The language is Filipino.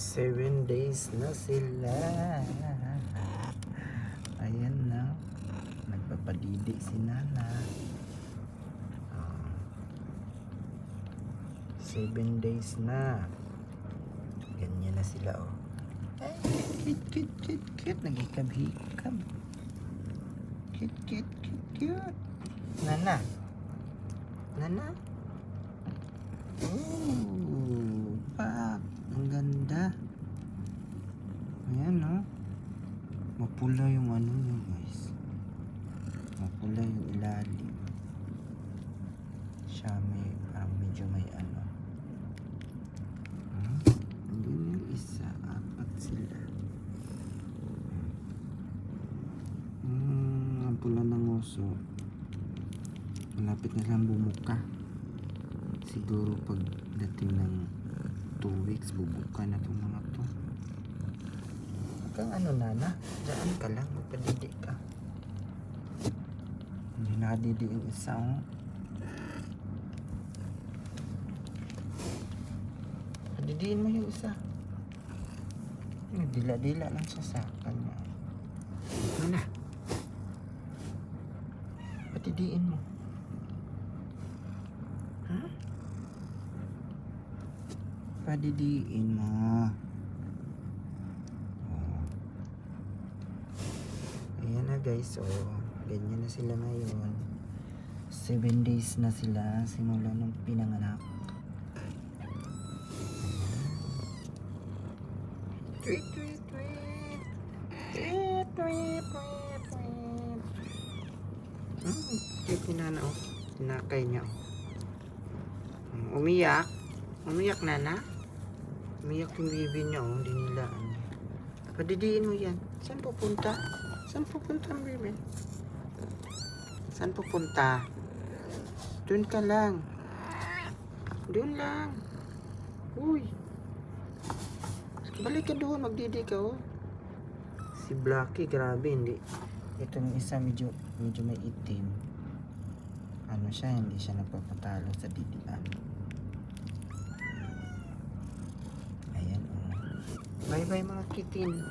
Seven days na sila. Ayan na. Nagpapadidi si Nana. Ah. Seven days na. Ganyan na sila oh. Ay, cute, cute, cute, cute. Nagikab-hikab. Cute, cute, cute, cute. Nana. Nana. Mapula yung ano nyo, guys. Mapula yung ilalim. Siya may, parang medyo may ano. Hmm? Andun yung isa. Apat sila. Hmm, ang pula ng oso. Malapit na lang bumuka. Siguro pag dating ng 2 weeks, bubuka na itong mga to. Kang ano nana, daan ka lang, magpadidi ka. Hindi nakadidi yung isa oh. Mo yung isa. Yung Dila-dila lang sa kanya. Ito na. Patidiin mo. Ha? Padidiin mo. Oh. Ayan na guys, oh. Ganyan na sila ngayon. Seven days na sila simula nung pinanganak. Tweet, tweet, tweet. Tweet, tweet, tweet, tweet. Hmm, ni Nana, oh. Tinakay niya, oh. Umiyak. Umiyak, Nana. Umiyak yung bibi niya, oh. Dinilaan niya. Padidiin mo yan. Saan pupunta? Saan pupunta ang bibi? Saan pupunta? Doon ka lang. Doon lang. Uy. Balik ka doon, magdidi ka oh. Si Blacky, grabe, hindi. Itong isa medyo, medyo may itim. Ano siya, hindi siya nagpapatalo sa didian. Ayan oh. Bye bye mga kitin.